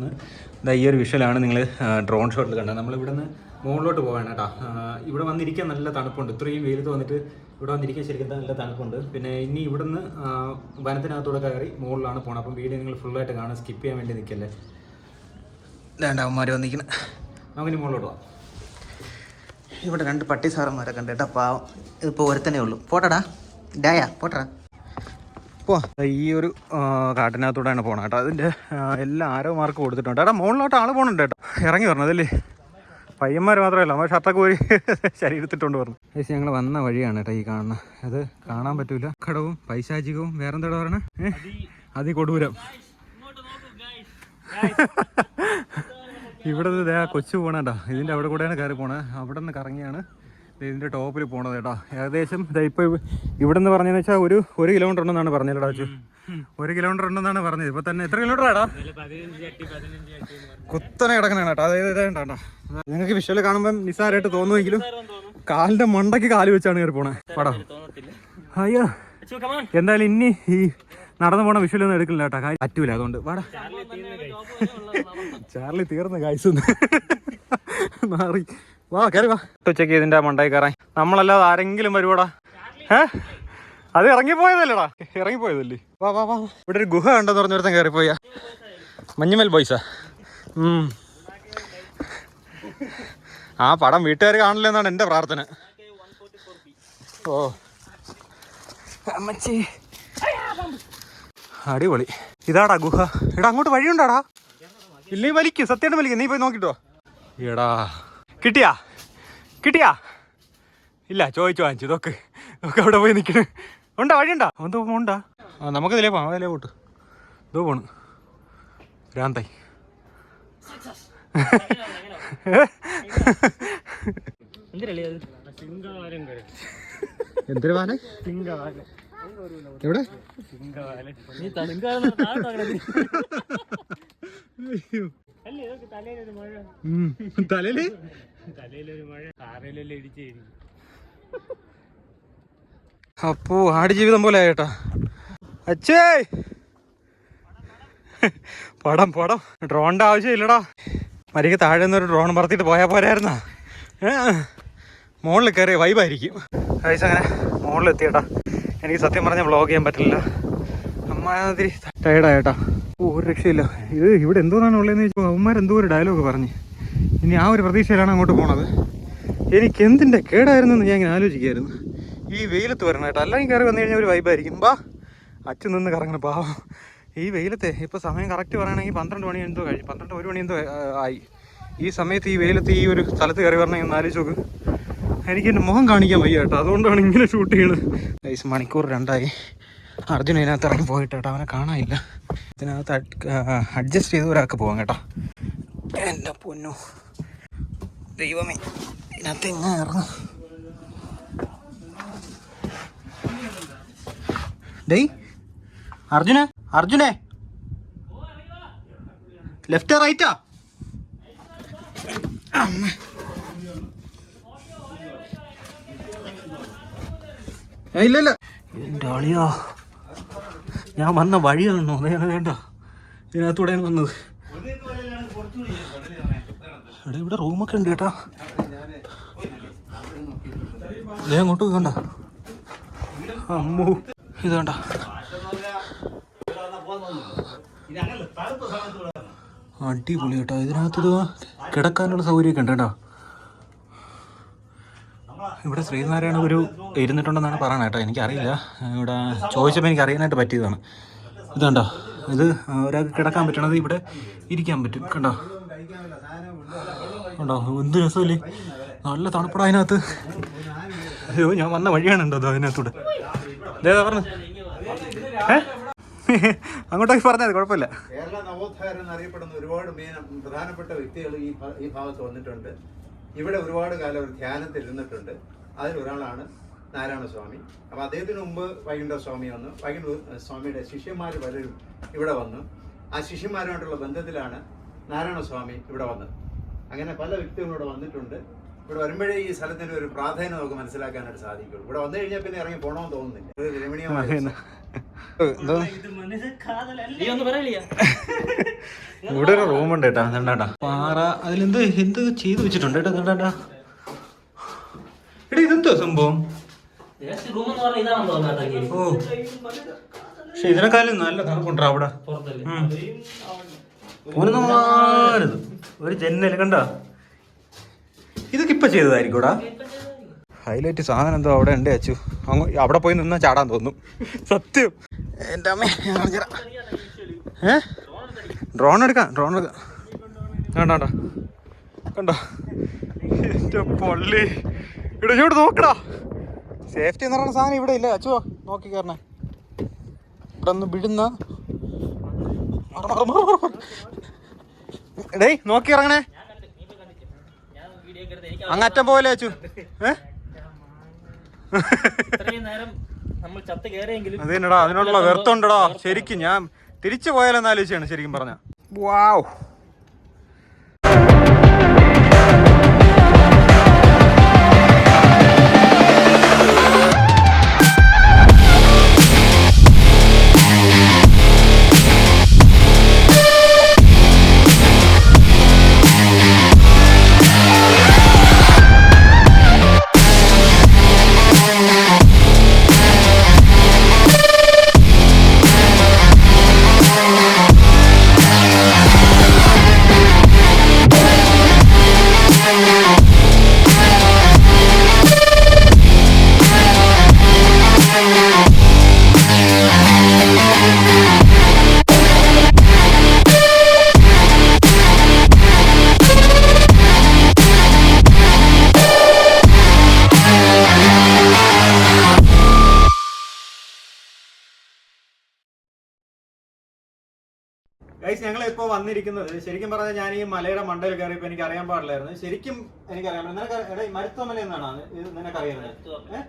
നിന്ന് ഇതാ ഈ ഒരു വിഷലാണ് നിങ്ങൾ ഡ്രോൺ ഷോട്ടിൽ കണ്ടത്. നമ്മളിവിടെ നിന്ന് മുകളിലോട്ട് പോവാണ് കേട്ടോ. ഇവിടെ വന്നിരിക്കാൻ നല്ല തണുപ്പുണ്ട്. ഇത്രയും വെയിലത്ത് വന്നിട്ട് ഇവിടെ വന്നിരിക്കാൻ ശരിക്കും നല്ല തണുപ്പുണ്ട്. പിന്നെ ഇനി ഇവിടെ നിന്ന് വനത്തിനകത്തൂടെ കയറി മുകളിലാണ് പോകണം അപ്പം വീഡിയോ നിങ്ങൾ ഫുള്ളായിട്ട് കാണാൻ സ്കിപ്പ് ചെയ്യാൻ വേണ്ടി നിൽക്കല്ലേ വേണ്ട അവന്മാർ വന്നിരിക്കണം. നമുക്കിനി മുകളിലോട്ട് പോവാം. ഇവിടെ രണ്ട് പട്ടി സാറന്മാരൊക്കെ ഉണ്ട് കേട്ടോ. പാവം. ഇതിപ്പോൾ ഒരുത്തനേ ഉള്ളൂ. പോട്ടടാ. ഡായാ പോട്ടടാ. ഈ ഒരു കാട്ടിനകത്തൂടെയാണ് പോകണം കേട്ടോ. അതിന്റെ എല്ലാ ആരോ മാർക്ക് കൊടുത്തിട്ടുണ്ട്. എടാ മുകളിലോട്ട് ആൾ പോകണുണ്ട് കേട്ടോ. ഇറങ്ങി അല്ലേ പയ്യന്മാർ മാത്രമല്ല നമ്മൾ ഷർട്ടൊക്കെ പോയി [LAUGHS] ശരീരത്തിട്ടുണ്ട് പറഞ്ഞു ഏകദേശം ഞങ്ങൾ വന്ന വഴിയാണ് കേട്ടോ ഈ കാണുന്നത് അത് കാണാൻ പറ്റൂല. കടവും പൈശാചികവും വേറെന്താ പറയണേ? ഏ? അതി കൊടൂരം [LAUGHS] ഇവിടെ നിന്ന് കൊച്ചു പോണേട്ടാ ഇതിന്റെ അവിടെ കൂടെയാണ് കയറി പോണേ അവിടെ നിന്ന് കറങ്ങിയാണ്. ഇതിന്റെ ടോപ്പിൽ പോണത് കേട്ടോ. ഏകദേശം ഇപ്പോൾ ഇവിടെ നിന്ന് പറഞ്ഞതെന്ന് വെച്ചാൽ ഒരു ഒരു കിലോമീറ്റർ ഉണ്ടെന്നാണ് പറഞ്ഞത് അച്ചു ഒരു കിലോമീറ്റർ ഉണ്ടെന്നാണ് പറഞ്ഞത്. ഇപ്പൊ തന്നെ എത്ര കിലോമീറ്റർ ആടാ? കുത്തനെ കിടക്കണ കേട്ടോ. അതായത് ഇതേണ്ടാ നിങ്ങൾക്ക് വിഷ്വൽ കാണുമ്പോൾ നിസ്സാരമായിട്ട് തോന്നുമെങ്കിലും കാലിന്റെ മണ്ടയ്ക്ക് കാൽ വെച്ചാണ് കയറി പോണേ. പടം. അയ്യോ. എന്തായാലും ഇനി ഈ നടന്നു പോണ വിഷ്വലൊന്നും എടുക്കില്ല കേട്ടോ. പറ്റൂല അതുകൊണ്ട്. വാടാ. ചാർലി തീർന്ന് കായ്സ് മാറി. വാ കയറി വാ. ഉച്ചയ്ക്ക് ഇതിന്റെ മണ്ടായി കയറാൻ. നമ്മളല്ലാതെ ആരെങ്കിലും വരുവടാ? ഏ അത് ഇറങ്ങിപ്പോയതല്ലേടാ. ഇറങ്ങിപ്പോയതല്ലേ? വാ വാ വാ ഇവിടെ ഒരു ഗുഹ ഉണ്ടെന്ന് പറഞ്ഞൊരുത്തൻ കയറിപ്പോയ മഞ്ഞുമൽ ബോയ്സാ. ഉം. ആ പടം വീട്ടുകാർ കാണില്ല എന്നാണ് എന്റെ പ്രാർത്ഥന. ഓ. അമ്മച്ചി. അടിപൊളി. ഇതാടാ ഗുഹ. എടാ അങ്ങോട്ട് വഴിയുണ്ടാടാ. ഇല്ലേ വലിക്കും സത്യമായിട്ട് വലിക്കും. നീ പോയി നോക്കിട്ടോ. എടാ. കിട്ടിയാ? കിട്ടിയാ? ഇല്ല ചോദിച്ചു വാങ്ങിച്ചു. നോക്ക് നോക്ക് അവിടെ പോയി നിൽക്കണ്. ഉണ്ടാ? വഴിയുണ്ടാ? എന്തോ പോണ്ടാ? ആ നമുക്ക് ഇതിലേ പോവാം അതിലേ പോട്ട്. ഇതോ പോണ്. ഭ്രാന്തായി. എന്തൊരു എവിടെ? തലയിൽ തലയിലൊരു മഴ കാറയിലെല്ലാം ഇടിച്ചായിരിക്കും അപ്പോ ആടുജീവിതം പോലെ ആയേട്ടാ അച്ഛേ പടം പടം. ഡ്രോണിന്റെ ആവശ്യമില്ലടാ മരിക്ക് താഴെ നിന്ന് ഒരു ഡ്രോൺ പറത്തിയിട്ട് പോയാൽ പോരായിരുന്നാ. മുകളിൽ കയറിയ വൈബായിരിക്കും കഴിച്ച അങ്ങനെ മുകളിലെത്തിയേട്ടാ എനിക്ക് സത്യം പറഞ്ഞാൽ വ്ളോഗ് ചെയ്യാൻ പറ്റില്ല. അമ്മാതിരി ടയർഡായേട്ടാ ഒരു രക്ഷയില്ല. ഇത് ഇവിടെ എന്തോന്നാണ് ഉള്ളതെന്ന് ചോദിച്ചപ്പോൾ അവന്മാർ എന്തോ ഒരു ഡയലോഗ് പറഞ്ഞ്. ഇനി ആ ഒരു പ്രതീക്ഷയിലാണ് അങ്ങോട്ട് പോണത്. എനിക്ക് എന്തിന്റെ കേടായിരുന്നു എന്ന് ഞാൻ ഇങ്ങനെ ആലോചിക്കായിരുന്നു ഈ വെയിലത്ത് വരണം അല്ലെങ്കിൽ കയറി വന്നു കഴിഞ്ഞാൽ ഒരു വൈബായിരിക്കും ബാ അച്ഛൻ നിന്ന് കറങ്ങണം പാവം. ഈ വെയിലത്തെ ഇപ്പോൾ സമയം കറക്റ്റ് പറയുകയാണെങ്കിൽ പന്ത്രണ്ട് മണി എന്തോ കഴിഞ്ഞു. പന്ത്രണ്ട് ഒരു മണി എന്തോ ആയി. ഈ സമയത്ത് ഈ വെയിലത്ത് ഈ ഒരു സ്ഥലത്ത് കയറി വരണമെങ്കിൽ ആലോചിച്ച് നോക്ക്. എനിക്ക് എന്റെ മുഖം കാണിക്കാൻ വയ്യ കേട്ടോ. അതുകൊണ്ടാണ് ഇങ്ങനെ ഷൂട്ട് ചെയ്യണത്. മണിക്കൂർ രണ്ടായി. അർജുൻ ഇതിനകത്ത് ഇറങ്ങി പോയിട്ട് കേട്ടോ അവനെ കാണാനില്ല. ഇതിനകത്ത് അഡ്ജസ്റ്റ് ചെയ്ത് ഒരാൾക്ക് പോകാം കേട്ടോ. എന്റെ പൊന്നു. ദൈവമേ ഇതിനകത്ത് എങ്ങനെ ഇറങ്ങും? ഡേയ് അർജുന അർജുനെ. ലെഫ്റ്റ് റൈറ്റാ ഇല്ല ഇല്ല. എന്റെ അളിയാ? ഞാൻ വന്ന വഴി കാണണോ അതേ വേണ്ട. ഇതിനകത്തൂടെയാണ് വന്നത്. എടാ ഇവിടെ റൂമൊക്കെ ഉണ്ട് കേട്ടാ. ദേ അങ്ങോട്ട് കണ്ട? അമ്മൂ ഇത് കണ്ട? അടിപൊളി കേട്ടോ. ഇതിനകത്ത് ഇത് കിടക്കാനുള്ള സൗകര്യമൊക്കെ ഉണ്ട് കേട്ടോ. ഇവിടെ ശ്രീനാരായണ ഗുരു ഇരുന്നിട്ടുണ്ടെന്നാണ് പറയണത് കേട്ടോ. എനിക്കറിയില്ല. ഇവിടെ ചോദിച്ചപ്പോൾ എനിക്ക് അറിയാനായിട്ട് പറ്റിയതാണ്. ഇത് കണ്ടോ? ഇത് ഒരാൾക്ക് കിടക്കാൻ പറ്റണത് ഇവിടെ ഇരിക്കാൻ പറ്റും. കണ്ടോ? കണ്ടോ? എന്ത് രസമല്ലേ? നല്ല തണുപ്പട അതിനകത്ത്. അയ്യോ ഞാൻ വന്ന വഴിയാണ് ഉണ്ടോ അതിനകത്തൂടെ. അതേതാ പറഞ്ഞു ഏ? അങ്ങോട്ടേക്ക് പറഞ്ഞാൽ കുഴപ്പമില്ല. കേരള നവോത്ഥാനം അറിയപ്പെടുന്ന ഒരുപാട് പ്രധാനപ്പെട്ട വ്യക്തികൾ ഈ ഭാഗത്ത് വന്നിട്ടുണ്ട്. ഇവിടെ ഒരുപാട് കാലം ഒരു ധ്യാനത്തിൽ ഇരുന്നിട്ടുണ്ട്. അതിലൊരാളാണ് നാരായണ സ്വാമി അപ്പോൾ അദ്ദേഹത്തിന് മുമ്പ് വൈകുണ്ഠ സ്വാമി വന്നു. വൈകുണ്ഠ സ്വാമിയുടെ ശിഷ്യന്മാർ പലരും ഇവിടെ വന്നു. ആ ശിഷ്യന്മാരുമായിട്ടുള്ള ബന്ധത്തിലാണ് നാരായണ സ്വാമി ഇവിടെ വന്നത്. അങ്ങനെ പല വ്യക്തികളും ഇവിടെ വന്നിട്ടുണ്ട്. ഇവിടെ വരുമ്പോഴേ ഈ സ്ഥലത്തിന്റെ ഒരു പ്രാധാന്യം നമുക്ക് മനസ്സിലാക്കാനായിട്ട് സാധിക്കുള്ളൂ. ഇവിടെ വന്നു കഴിഞ്ഞാൽ പിന്നെ ഇറങ്ങി പോകണമെന്ന് തോന്നുന്നില്ല. ഒരു രമണീയമായ ഇവിടെ ഒരു റൂം റൂമുണ്ട് കേട്ടാ എന്താണ്ടാ പാറ അതിലെന്ത് എന്ത് ചെയ്തു വെച്ചിട്ടുണ്ട് കേട്ടോ എന്താണ്ടാ എടാ ഇതെന്തോ സംഭവം? ഓ. പക്ഷെ ഇതിനെക്കാളും നല്ല തണുപ്പുണ്ടോ അവിടെ? ഒരു ജന്നൽ കണ്ട? ഇതൊക്കെ ഇപ്പൊ ചെയ്തതായിരിക്കൂടാ? ഹൈലൈറ്റ് സാധനം എന്തോ അവിടെ ഉണ്ട് അച്ചു. അങ്ങ് അവിടെ പോയി നിന്നാ ചാടാൻ തോന്നും. സത്യം. എന്റെ അമ്മ ഏ? ഡ്രോൺ എടുക്കാം ഡ്രോൺ എടുക്കാം. കണ്ടോ കണ്ടോ. കണ്ടോ? എന്റെ പള്ളി. ഇവിടെ ഇങ്ങോട്ട് നോക്കടാ. സേഫ്റ്റി എന്ന് പറയുന്ന സാധനം ഇവിടെ ഇല്ല. അച്ചുവോ നോക്കി കയറണേ. ഇവിടെ ഒന്ന് വിടുന്ന. ഡേയ് നോക്കി ഇറങ്ങണേ. അങ്ങറ്റം പോലെ അച്ചു? ഏ? ഇത്രയും നേരം നമ്മൾ ചത്ത് കയറിയെങ്കിലും അത് തന്നെടാ അതിനുള്ള വെറുത്തുണ്ടടാ ശരിക്കും ഞാൻ തിരിച്ചു പോയാലെന്ന് ആലോചിച്ചാണ് ശരിക്കും പറഞ്ഞ. വാവ്. ഗൈസ് ഞങ്ങൾ ഇപ്പോൾ വന്നിരിക്കുന്നത് ശരിക്കും പറഞ്ഞാൽ ഞാൻ ഈ മലയുടെ മണ്ടയിൽ കയറിയപ്പോൾ എനിക്ക് അറിയാൻ പാടില്ലായിരുന്നു. ശരിക്കും എനിക്കറിയാം നിനക്ക് എടാ മരുത്തോമല എന്നാണ് ഇത് നിനക്കറിയുന്നത് ഏഹ്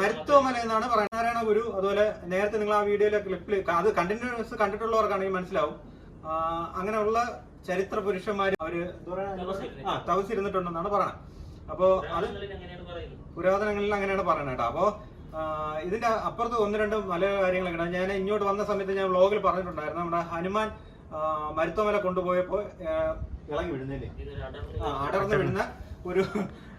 മരുത്തോമല എന്നാണ് പറയുന്നത്. നാരായണ ഗുരു അതുപോലെ നേരത്തെ നിങ്ങൾ ആ വീഡിയോയിലെ ക്ലിപ്പിൽ അത് കണ്ടിന്യൂസ് കണ്ടിട്ടുള്ളവർക്കാണെങ്കിൽ മനസ്സിലാവും. അങ്ങനെയുള്ള ചരിത്ര പുരുഷന്മാർ അവർ പറയാ, ആ തവസിരുന്നിട്ടുണ്ടെന്നാണ് പറയണത്. അപ്പോ അത് പുരാതനങ്ങളിൽ അങ്ങനെയാണ് പറയണത് കേട്ടോ. അപ്പോ ഇതിന്റെ അപ്പുറത്ത് ഒന്ന് രണ്ട് നല്ല കാര്യങ്ങളൊക്കെ ഞാൻ ഇങ്ങോട്ട് വന്ന സമയത്ത് ഞാൻ വ്ളോഗിൽ പറഞ്ഞിട്ടുണ്ടായിരുന്നു. നമ്മുടെ ഹനുമാൻ മരുത്തോമല കൊണ്ടുപോയപ്പോൾ ഇളകി വീഴുന്നില്ലേ? അടർന്ന് വീഴുന്ന ഒരു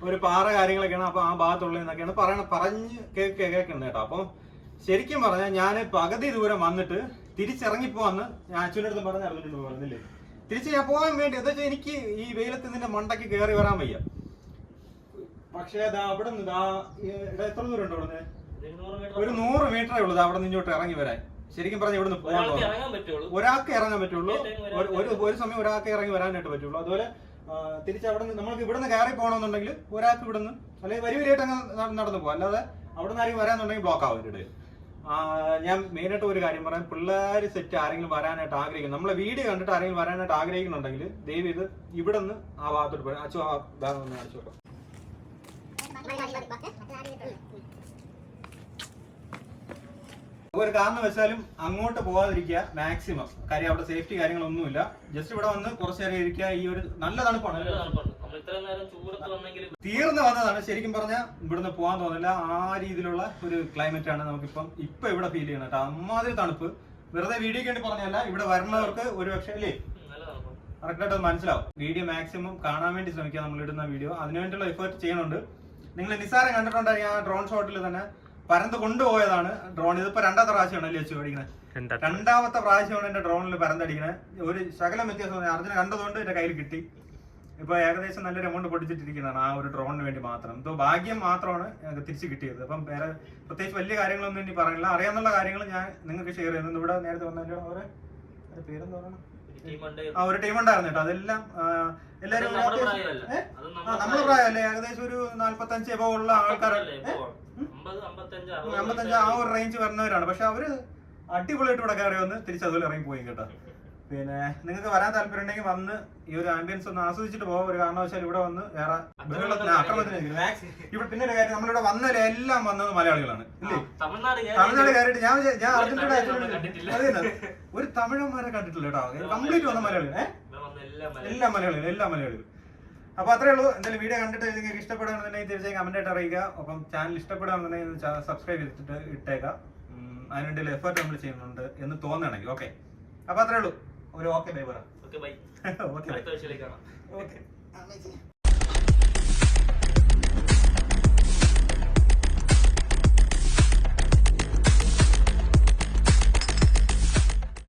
ഒരു പാറ കാര്യങ്ങളൊക്കെയാണ് അപ്പൊ ആ ഭാഗത്തുള്ളതെന്നൊക്കെയാണ് പറയണ പറഞ്ഞ് കേക്ക് കേൾക്കുന്നത് കേട്ടോ. അപ്പോൾ ശരിക്കും പറഞ്ഞാൽ ഞാൻ പകുതി ദൂരം വന്നിട്ട് തിരിച്ചിറങ്ങിപ്പോവാന്ന് ഞാൻ അച്ഛന്റെ പറഞ്ഞ് അറിഞ്ഞിട്ടുണ്ട് പറഞ്ഞില്ലേ? തിരിച്ച് ഞാൻ പോകാൻ വേണ്ടി എന്താ വെച്ചാൽ എനിക്ക് ഈ വെയിലത്ത് നിന്റെ മണ്ടയ്ക്ക് കയറി വരാൻ വയ്യ. പക്ഷേ അതാ അവിടെ നിന്ന് ഈ- എത്ര ദൂരം ഉണ്ട് അവിടെ ഒരു നൂറ് മീറ്ററേ ഉള്ളൂ അവിടെ നിന്ന് ഇങ്ങോട്ട് ഇറങ്ങി വരാൻ. ശരിക്കും പറഞ്ഞ ഇവിടുന്ന് പോകാൻ ഒരാൾക്ക് ഇറങ്ങാൻ പറ്റുള്ളൂ. ഒരാൾക്ക് ഇറങ്ങാൻ പറ്റുള്ളൂ. ഒരു- ഒരു സമയം ഒരാൾക്ക് ഇറങ്ങി വരാനായിട്ട് പറ്റുള്ളൂ. അതുപോലെ തിരിച്ച് അവിടെ നിന്ന് നമ്മൾക്ക് ഇവിടുന്ന് കയറി പോകണമെന്നുണ്ടെങ്കിൽ ഒരാൾക്ക് ഇവിടുന്ന് അല്ലെങ്കിൽ വരി വരിയായിട്ട് അങ്ങ് നടന്നു പോകും അല്ലാതെ അവിടെ നിന്ന് ആരെങ്കിലും വരാന്നുണ്ടെങ്കിൽ ബ്ലോക്ക് ആവും ഇവരുടെ ഞാൻ മെയിനായിട്ട് ഒരു കാര്യം പറയാം. പിള്ളേർ സെറ്റ് ആരെങ്കിലും വരാനായിട്ട് ആഗ്രഹിക്കുന്നു. നമ്മളെ വീട് കണ്ടിട്ട് ആരെങ്കിലും വരാനായിട്ട് ആഗ്രഹിക്കുന്നുണ്ടെങ്കിൽ ദയവ് ഇത് ഇവിടെ നിന്ന് ആ ഭാഗത്തോട്ട് പോയി. അച്ഛൻ ആ ഭാഗം ഒന്ന് അടിച്ചു നോക്കാം ഒരു കാരണം വെച്ചാലും അങ്ങോട്ട് പോകാതിരിക്കുക മാക്സിമം കാര്യം അവിടെ സേഫ്റ്റി കാര്യങ്ങളൊന്നുമില്ല. ജസ്റ്റ് ഇവിടെ വന്ന് കുറച്ചു നേരം ഇരിക്കുക. ഈ ഒരു നല്ല തണുപ്പാണ്. തീർന്നു വന്നതാണ്. ശരിക്കും പറഞ്ഞാൽ ഇവിടുന്ന് പോകാൻ തോന്നില്ല. ആ രീതിയിലുള്ള ഒരു ക്ലൈമറ്റ് ആണ് നമുക്കിപ്പം ഇപ്പൊ ഇവിടെ ഫീൽ കേട്ടോ അമ്മാതിരി തണുപ്പ്. വെറുതെ വീഡിയോക്ക് വേണ്ടി പറഞ്ഞല്ല ഇവിടെ വരുന്നവർക്ക് ഒരു പക്ഷേ അല്ലേ കറക്റ്റായിട്ട് മനസ്സിലാവും. വീഡിയോ മാക്സിമം കാണാൻ വേണ്ടി ശ്രമിക്കുക നമ്മൾ ഇടുന്ന വീഡിയോ. അതിനുവേണ്ടിയുള്ള എഫേർട്ട് ചെയ്യുന്നുണ്ട് നിങ്ങൾ നിസ്സാരം കണ്ടിട്ടുണ്ടായി ആ ഡ്രോൺ ഷോട്ടിൽ തന്നെ. പരന്ത് കൊണ്ടുപോയതാണ് ഡ്രോൺ ഇതിപ്പോ രണ്ടാമത്തെ പ്രാവശ്യമാണ് അല്ലേ വെച്ച് ഓടിക്കുന്നത് രണ്ടാമത്തെ പ്രാവശ്യമാണ് എന്റെ ഡ്രോണിൽ പരന്തടിക്കുന്നത് ഒരു ശകലം വ്യത്യാസം അർജുന കണ്ടതുകൊണ്ട് എന്റെ കയ്യിൽ കിട്ടി. ഇപ്പൊ ഏകദേശം നല്ലൊരു എമൗണ്ട് പൊടിച്ചിട്ടിരിക്കുന്നതാണ് ആ ഒരു ഡ്രോണിന് വേണ്ടി മാത്രം. എന്തോ ഭാഗ്യം മാത്രമാണ് ഞങ്ങൾക്ക് തിരിച്ചു കിട്ടിയത്. അപ്പം വേറെ പ്രത്യേകിച്ച് വലിയ കാര്യങ്ങളൊന്നും ഇനി പറയുന്നില്ല. അറിയാവുന്ന കാര്യങ്ങൾ ഞാൻ നിങ്ങൾക്ക് ഷെയർ ചെയ്യുന്നു. ഇവിടെ നേരത്തെ വന്നല്ലോ അവരെ പേരെന്താ പറയണം. ആ ഒരു ടീം ഉണ്ടായിരുന്നു കേട്ടോ. അതെല്ലാം എല്ലാരും അത് നമ്മുടെ പ്രായമല്ല. ഏകദേശം ഒരു നാല്പത്തഞ്ച് എബോ ഉള്ള? അമ്പത് അമ്പത്തഞ്ച് ആ ഒരു റേഞ്ച് വരുന്നവരാണ് പക്ഷെ അവർ അടിപൊളിയായിട്ട് ഇവിടെ കയറി വന്ന് തിരിച്ച് അതുപോലെ ഇറങ്ങി പോയി കേട്ടോ. പിന്നെ നിങ്ങൾക്ക് വരാൻ താല്പര്യം ഉണ്ടെങ്കിൽ വന്ന് ഈ ഒരു ആംബിയൻസ് ഒന്ന് ആസ്വദിച്ചിട്ട് പോകാം ഒരു കാരണവശാലും ഇവിടെ വന്ന് വേറെ ഇവിടെ പിന്നെ ഒരു കാര്യം നമ്മളിവിടെ വന്നവരെ എല്ലാം വന്നത് മലയാളികളാണ്. ഇല്ലേ? തമിഴ്നാട് കയറിയിട്ട് ഞാൻ ഞാൻ അർജന്റീന. അതെ ഒരു തമിഴന്മാരെ കണ്ടിട്ടില്ല കേട്ടോ. കംപ്ലീറ്റ് വന്ന മലയാളികൾ ഏഹ് എല്ലാ മലയാളികളും എല്ലാ മലയാളികളും. എല്ലാ മലയാളികളും അപ്പൊ അത്രേ ഉള്ളൂ. എന്തായാലും വീഡിയോ കണ്ടിട്ട് നിങ്ങൾക്ക് ഇഷ്ടപ്പെടുകയാണെന്നുണ്ടെങ്കിൽ തീർച്ചയായും കമന്റ് ആയിട്ട് അറിയിക്കുക. അപ്പം ചാനൽ ഇഷ്ടപ്പെടുകയാണെന്നുണ്ടെങ്കിൽ സബ്സ്ക്രൈബ് ചെയ്തിട്ട് ഇട്ടേക്കാം ഉം, അതിനുവേണ്ടി എഫേർട്ട് നമ്മൾ ചെയ്യുന്നുണ്ട് എന്ന് തോന്നുകയാണെങ്കിൽ ഓക്കെ അപ്പോൾ അത്രേ ഉള്ളൂ. ഒരു ഓക്കെ [LAUGHS] ബൈ പറ. Okay bye okay okay